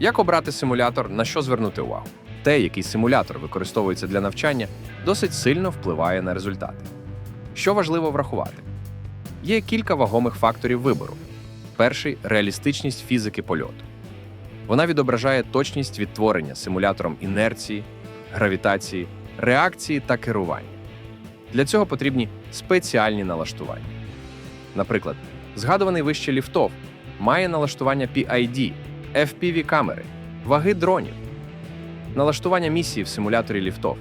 Як обрати симулятор, на що звернути увагу? Те, який симулятор використовується для навчання, досить сильно впливає на результати. Що важливо врахувати? Є кілька вагомих факторів вибору. Перший реалістичність фізики польоту. Вона відображає точність відтворення симулятором інерції, гравітації, реакції та керування. Для цього потрібні спеціальні налаштування. Наприклад, згадуваний вище ліфтов має налаштування PID, FPV камери, ваги дронів, налаштування місії в симуляторі ліфтов.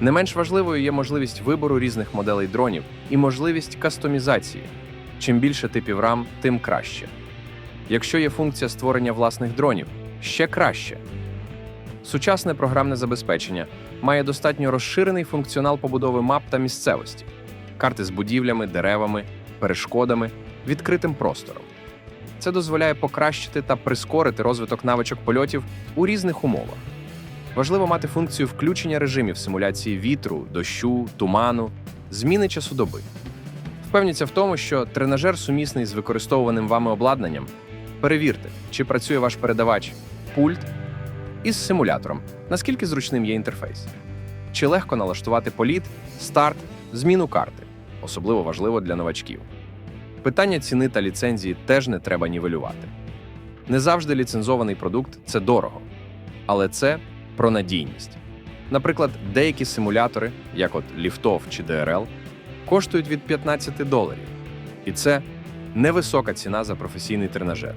Не менш важливою є можливість вибору різних моделей дронів і можливість кастомізації. Чим більше типів рам, тим краще. Якщо є функція створення власних дронів, ще краще. Сучасне програмне забезпечення має достатньо розширений функціонал побудови мап та місцевості, карти з будівлями, деревами, перешкодами, відкритим простором. Це дозволяє покращити та прискорити розвиток навичок польотів у різних умовах. Важливо мати функцію включення режимів симуляції вітру, дощу, туману, зміни часу доби. Впевніться в тому, що тренажер сумісний з використовуваним вами обладнанням. Перевірте, чи працює ваш передавач, пульт із симулятором, наскільки зручним є інтерфейс. Чи легко налаштувати політ, старт, зміну карти, особливо важливо для новачків. Питання ціни та ліцензії теж не треба нівелювати. Не завжди ліцензований продукт це дорого, але це про надійність. Наприклад, деякі симулятори, як от Ліфтов чи DRL, коштують від 15 доларів, і це невисока ціна за професійний тренажер.